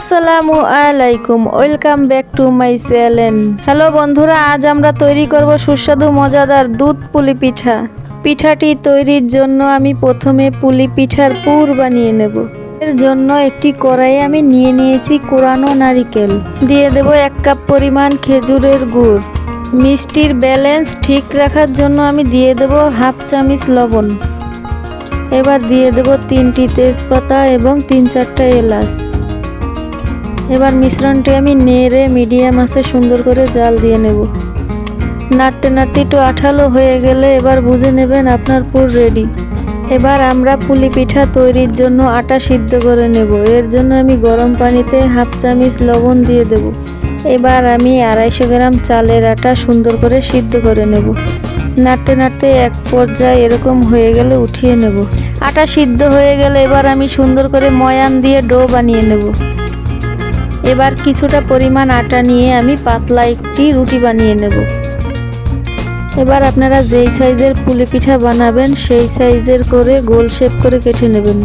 আসসালামু আলাইকুম welcome back to my channel hello বন্ধুরা, আজ আমরা তৈরি করব সুস্বাদু, মজাদার দুধ পুলি পিঠা। পিঠাটি তৈরির জন্য আমি প্রথমে পুলি পিঠার পুর বানিয়ে নেব। এর জন্য একটি কড়াইয়ে আমি নিয়ে নিয়েছি কোরানো নারিকেল। দিয়ে দেব এক কাপ পরিমাণ খেজুরের গুড়। মিষ্টির ব্যালেন্স ঠিক রাখার জন্য আমি দিয়ে দেব হাফ চামচ লবণ। এবার দিয়ে দেব তিনটি তেজপাতা এবং তিন চারটা এলাচ। এবার মিশ্রণটি আমি নেড়ে মিডিয়াম আছে সুন্দর করে জাল দিয়ে নেব। নাড়তে নাড়তে একটু আঠালো হয়ে গেলে এবার বুঝে নেবেন আপনার পুর রেডি এবার আমরা পুলি পিঠা তৈরির জন্য আটা সিদ্ধ করে নেব। এর জন্য আমি গরম পানিতে হাফ চামচ লবণ দিয়ে দেব। এবার আমি আড়াইশো গ্রাম চালের আটা সুন্দর করে সিদ্ধ করে নেব। নাড়তে নাড়তে এক পর্যায়ে এরকম হয়ে গেলে উঠিয়ে নেব। আটা সিদ্ধ হয়ে গেলে এবার আমি সুন্দর করে ময়ান দিয়ে ডো বানিয়ে নেব। এবার কিছুটা পরিমাণ আটা নিয়ে আমি পাতলা একটি রুটি বানিয়ে নেব। এবার আপনারা যেই সাইজের পুলি পিঠা বানাবেন, সেই সাইজের করে গোল শেপ করে কেটে নেবেন।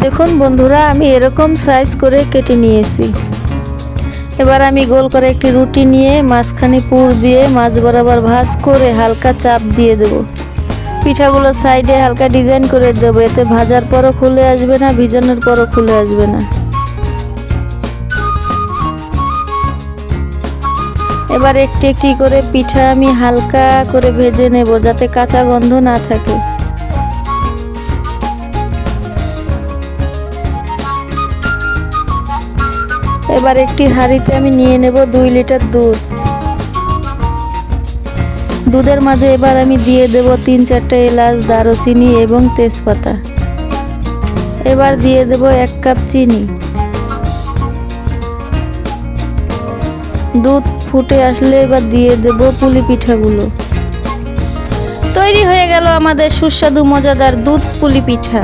দেখুন বন্ধুরা, আমি এরকম সাইজ করে কেটে নিয়েছি। এবার আমি গোল করে একটি রুটি নিয়ে মাঝখানে পুর দিয়ে মাছ বরাবর ভাজ করে হালকা চাপ দিয়ে দেব। পিঠাগুলো সাইডে হালকা ডিজাইন করে দেবো, এতে ভাজার পরও খুলে আসবে না, ভিজানোর পরও খুলে আসবে না। এবার একটি একটি করে পিঠা আমি হালকা করে ভেজে নেব, যাতে কাঁচা গন্ধ না থাকে। এবার একটি হাঁড়িতে আমি নিয়ে নেব দুই লিটার দুধ। দুধের মাঝে এবার আমি দিয়ে দেব তিন চারটে এলাচ, দারুচিনি এবং তেজপাতা। এবার দিয়ে দেব এক কাপ চিনি। দুধ ফুটে আসলে এবার দিয়ে দেব পুলি পিঠাগুলো। তৈরি হয়ে গেল আমাদের সুস্বাদু, মজাদার দুধ পুলি পিঠা।